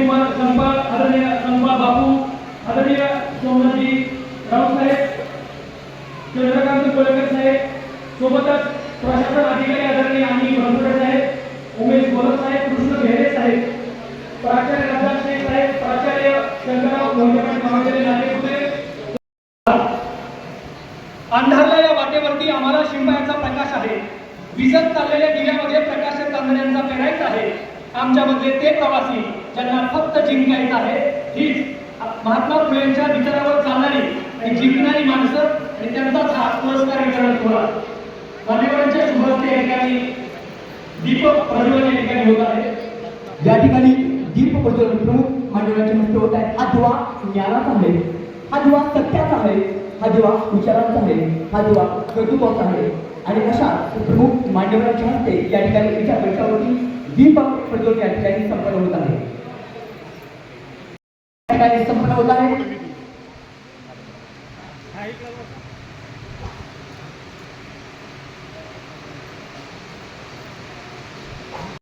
कुमार संपा आदरणीय संपा बापू आदरणीय सोमनाथजी राऊत चंद्रकांत कोळेकर साहेब सोबतच प्रशासन अधिकारी आदरणीय आणि बनसोडे साहेब उमेश गोलक साहेब कृष्ण भेरे साहेब प्राचार्य रामदास शेख साहेब प्राचार्य शंकरराव मोहिते महाविद्यालय नागेपुरे अंधारल्या या वाटेवरती आम्हाला शिंपायाचा प्रकाश आहे. विजत चाललेल्या दिव्यामध्ये प्रकाश चांदण्यांचा पेरायचा आहे. आमच्यामधले ते प्रवासी ज्यांना फक्त जिंकायचं आहे हीच महात्मा फुलेंच्या विचारावर चालणारी आणि जिंकणारी माणसं आणि त्यांचाच हा पुरस्कार वितरण सोहळा. मान्यवरांच्या शुभहस्ते या ठिकाणी दीपक प्रज्वलन या ठिकाणी होत आहे. या ठिकाणी दीप प्रज्वलन प्रमुख मान्यवरांचे हस्ते होत आहे हा दिवा ज्ञानाचा आहे हा दिवा सत्याचा आहे हा दिवा विचारांचा आहे हा दिवा कर्तृत्वाचा आहे आणि अशा प्रमुख मान्यवरांच्या हस्ते या ठिकाणी विचार मंचावरती दीप प्रज्वलन या ठिकाणी संपन्न होत ठिकाणी संपन्न होत आहे.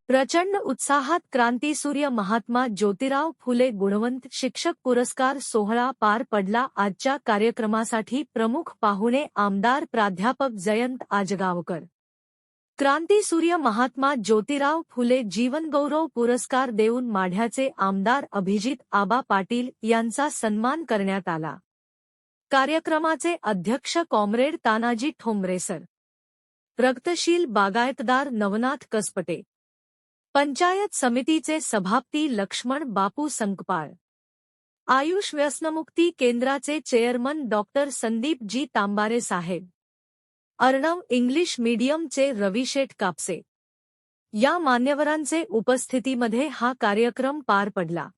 प्रचंड उत्साहात क्रांतीसूर्य महात्मा ज्योतिराव फुले गुणवंत शिक्षक पुरस्कार सोहळा पार पडला. आजच्या कार्यक्रमासाठी प्रमुख पाहुणे आमदार प्राध्यापक जयंत आजगावकर. क्रांतीसूर्य महात्मा ज्योतिराव फुले जीवनगौरव पुरस्कार देऊन माढ्याचे आमदार अभिजित आबा पाटील यांचा सन्मान करण्यात आला. कार्यक्रमाचे अध्यक्ष कॉम्रेड तानाजी ठोंबरेसर रक्तशील बागायतदार नवनाथ कसपटे. पंचायत समितीचे सभापती लक्ष्मण बापू संकपाळ. आयुष व्यसनमुक्ती केंद्राचे चेअरमन डॉक्टर संदीप जी तांबारे साहेब. अर्णव इंग्लिश मीडियमचे रविशेठ कापसे. या मान्यवरांचे उपस्थितीमध्ये हा कार्यक्रम पार पडला.